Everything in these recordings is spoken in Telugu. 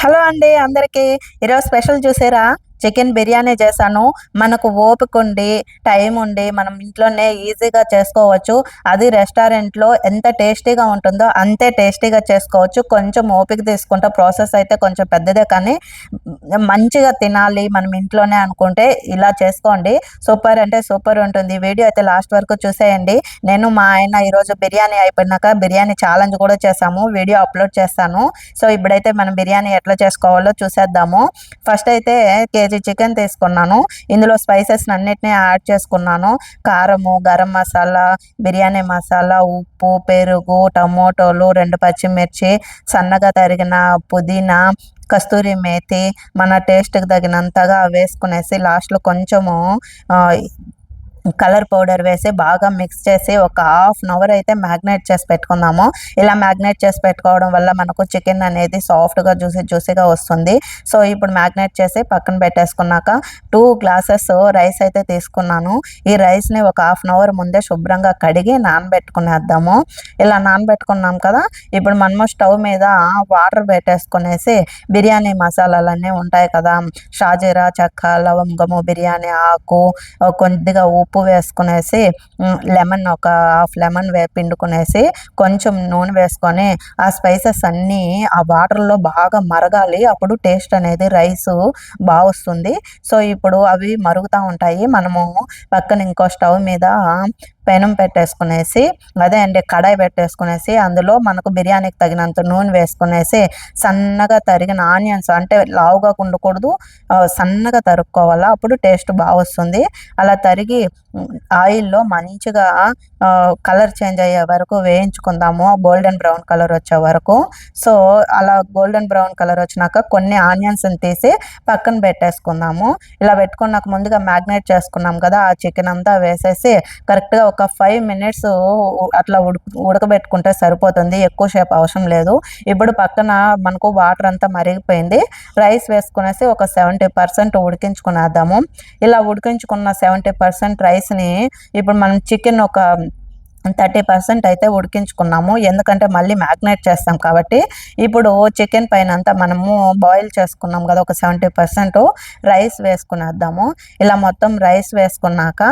హలో అండి అందరికీ ఈరోజు స్పెషల్ చూసారా? చికెన్ బిర్యానీ చేశాను. మనకు ఓపిక ఉండి టైం ఉండి మనం ఇంట్లోనే ఈజీగా చేసుకోవచ్చు. అది రెస్టారెంట్లో ఎంత టేస్టీగా ఉంటుందో అంతే టేస్టీగా చేసుకోవచ్చు. కొంచెం ఓపిక తీసుకుంటే ప్రాసెస్ అయితే కొంచెం పెద్దదే కానీ మంచిగా తినాలి మనం ఇంట్లోనే అనుకుంటే ఇలా చేసుకోండి. సూపర్ అంటే సూపర్ ఉంటుంది. వీడియో అయితే లాస్ట్ వరకు చూసేయండి. నేను మా ఆయన ఈరోజు బిర్యానీ అయిపోయినాక బిర్యానీ ఛాలెంజ్ కూడా చేసాము వీడియో అప్లోడ్ చేస్తాను. సో ఇప్పుడైతే మనం బిర్యానీ ఎట్లా చేసుకోవాలో చూసేద్దాము. ఫస్ట్ అయితే కేజీ చికెన్ తీసుకున్నాను. ఇందులో స్పైసెస్ అన్నిటిని యాడ్ చేసుకున్నాను. కారము గరం మసాలా బిర్యానీ మసాలా ఉప్పు పెరుగు టమోటోలు రెండు పచ్చిమిర్చి సన్నగా తరిగిన పుదీనా కస్తూరి మేతి మన టేస్ట్కి తగినంతగా వేసుకునేసి లాస్ట్లో కొంచెము కలర్ పౌడర్ వేసి బాగా మిక్స్ చేసి ఒక హాఫ్ అన్ అవర్ అయితే మ్యాగ్నేట్ చేసి పెట్టుకుందాము. ఇలా మ్యాగ్నేట్ చేసి పెట్టుకోవడం వల్ల మనకు చికెన్ అనేది సాఫ్ట్గా జ్యూసీ జ్యూసీగా వస్తుంది. సో ఇప్పుడు మ్యాగ్నేట్ చేసి పక్కన పెట్టేసుకున్నాక టూ గ్లాసెస్ రైస్ అయితే తీసుకున్నాను. ఈ రైస్ని ఒక హాఫ్ అన్ అవర్ ముందే శుభ్రంగా కడిగి నానబెట్టుకునేద్దాము. ఇలా నానబెట్టుకున్నాం కదా ఇప్పుడు మనము స్టవ్ మీద వాటర్ పెట్టేసుకునేసి బిర్యానీ మసాలాలన్నీ ఉంటాయి కదా. షాజీరా చెక్క లవంగము బిర్యానీ ఆకు కొద్దిగా ఉప్పు ఉప్పు వేసుకునేసి లెమన్ ఒక హాఫ్ లెమన్ వే పిండుకునేసి కొంచెం నూనె వేసుకొని ఆ స్పైసెస్ అన్నీ ఆ వాటర్లో బాగా మరగాలి. అప్పుడు టేస్ట్ అనేది రైస్ బాగా వస్తుంది. సో ఇప్పుడు అవి మరుగుతూ ఉంటాయి. మనము పక్కన ఇంకో స్టవ్ మీద పెనం పెట్టేసుకునేసి అదే అండి కడాయి పెట్టేసుకునేసి అందులో మనకు బిర్యానీకి తగినంత నూనె వేసుకునేసి సన్నగా తరిగిన ఆనియన్స్ అంటే లావుగా ఉండకూడదు సన్నగా తరుక్కోవాలా అప్పుడు టేస్ట్ బాగా వస్తుంది అలా తరిగి ఆయిల్లో మంచిగా కలర్ చేంజ్ అయ్యే వరకు వేయించుకుందాము. గోల్డెన్ బ్రౌన్ కలర్ వచ్చే వరకు. సో అలా గోల్డెన్ బ్రౌన్ కలర్ వచ్చినాక కొన్ని ఆనియన్స్ని తీసి పక్కన పెట్టేసుకుందాము. ఇలా పెట్టుకున్నాక ముందుగా మ్యాగ్నేట్ చేసుకున్నాం కదా ఆ చికెన్ అంతా వేసేసి కరెక్ట్గా ఒక ఒక ఫైవ్ మినిట్స్ అట్లా ఉడక ఉడకబెట్టుకుంటే సరిపోతుంది. ఎక్కువ సేపు అవసరం లేదు. ఇప్పుడు పక్కన మనకు వాటర్ అంతా మరిగిపోయింది. రైస్ వేసుకునేసి ఒక సెవెంటీ పర్సెంట్ ఉడికించుకునేద్దాము. ఇలా ఉడికించుకున్న సెవెంటీ పర్సెంట్ రైస్ని ఇప్పుడు మనం చికెన్ ఒక థర్టీ పర్సెంట్ అయితే ఉడికించుకున్నాము. ఎందుకంటే మళ్ళీ మ్యాగ్నేట్ చేస్తాం కాబట్టి ఇప్పుడు చికెన్ పైన అంతా మనము బాయిల్ చేసుకున్నాం కదా ఒక సెవెంటీ పర్సెంట్ రైస్ వేసుకునేద్దాము. ఇలా మొత్తం రైస్ వేసుకున్నాక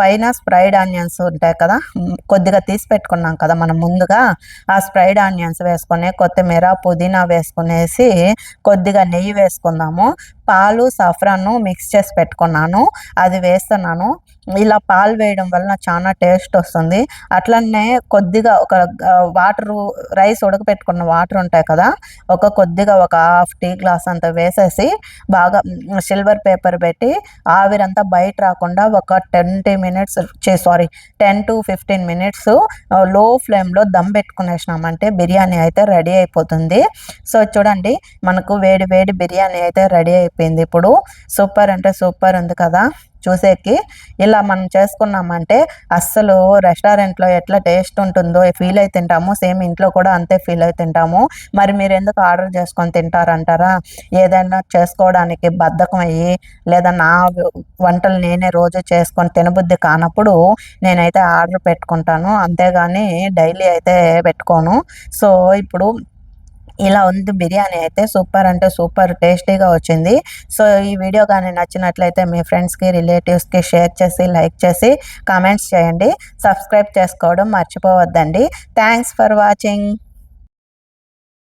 పైన స్ప్రైడ్ ఆనియన్స్ ఉంటాయి కదా కొద్దిగా తీసి పెట్టుకున్నాం కదా మనం ముందుగా ఆ స్ప్రైడ్ ఆనియన్స్ వేసుకొని కొత్తిమీర పుదీనా వేసుకునేసి కొద్దిగా నెయ్యి వేసుకుందాము. పాలు సఫ్రాను మిక్స్ చేసి పెట్టుకున్నాను. అది వేస్తున్నాను. ఇలా పాలు వేయడం వలన చాలా టేస్ట్ వస్తుంది. అట్లనే కొద్దిగా ఒక వాటర్ రైస్ ఉడకపెట్టుకున్న వాటర్ ఉంటాయి కదా ఒక కొద్దిగా ఒక హాఫ్ టీ గ్లాస్ అంత వేసేసి బాగా సిల్వర్ పేపర్ పెట్టి ఆవిరంతా బయట రాకుండా ఒక twenty minutes sorry ten to fifteen మినిట్స్లో ఫ్లేమ్లో దమ్ పెట్టుకునేసినామంటే బిర్యానీ అయితే రెడీ అయిపోతుంది. సో చూడండి మనకు వేడి వేడి బిర్యానీ అయితే రెడీ అయిపోయింది ఇప్పుడు సూపర్ అంటే సూపర్ ఉంది కదా చూసేకి. ఇలా మనం చేసుకున్నామంటే అస్సలు రెస్టారెంట్లో ఎట్లా టేస్ట్ ఉంటుందో ఫీల్ అయి తింటాము. సేమ్ ఇంట్లో కూడా అంతే ఫీల్ అయి తింటాము. మరి మీరు ఎందుకు ఆర్డర్ చేసుకొని తింటారంటారా? ఏదైనా చేసుకోవడానికి బద్ధకం అయ్యి లేదా నా వంటలు నేనే రోజు చేసుకొని తినబుద్ధి కానప్పుడు నేనైతే ఆర్డర్ పెట్టుకుంటాను. అంతేగాని డైలీ అయితే పెట్టుకోను. సో ఇప్పుడు ఇలా ఉంది బిర్యానీ అయితే సూపర్ అంటే సూపర్ టేస్టీగా వచ్చింది. సో ఈ వీడియో కానీ నచ్చినట్లయితే మీ ఫ్రెండ్స్కి రిలేటివ్స్కి షేర్ చేసి లైక్ చేసి కామెంట్స్ చేయండి. సబ్స్క్రైబ్ చేసుకోవడం మర్చిపోవద్దండి. Thanks for watching.